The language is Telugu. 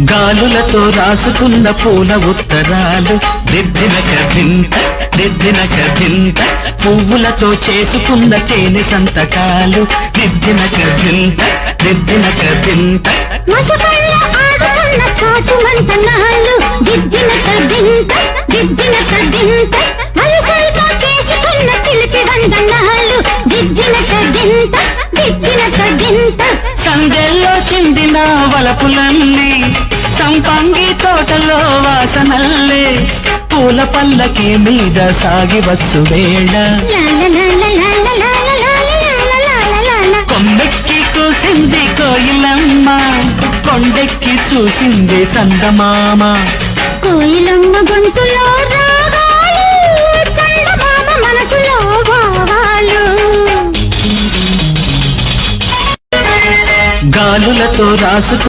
గాలులతో రాసుకున్న పూల ఉత్తరాలు. దిద్దిన కదింత దిద్దిన కదింత పువ్వులతో చేసుకున్న తేనె సంతకాలు. దిద్దిన కదింత దిద్దిన కదింత మసకళ్ళ ఆడుకున్న చాటు మంతనాలు సందెల్లో చిందిన వలపులన్నీ సంపంగి తోటలో వాసనల్లే. పూల పల్లకి మీద సాగివచ్చు వేళ. కొండెక్కి కూసింది కోయిలమ్మ కొండెక్కి చూసింది చందమామ. కోయిలమ్మ గాలులతో రాసు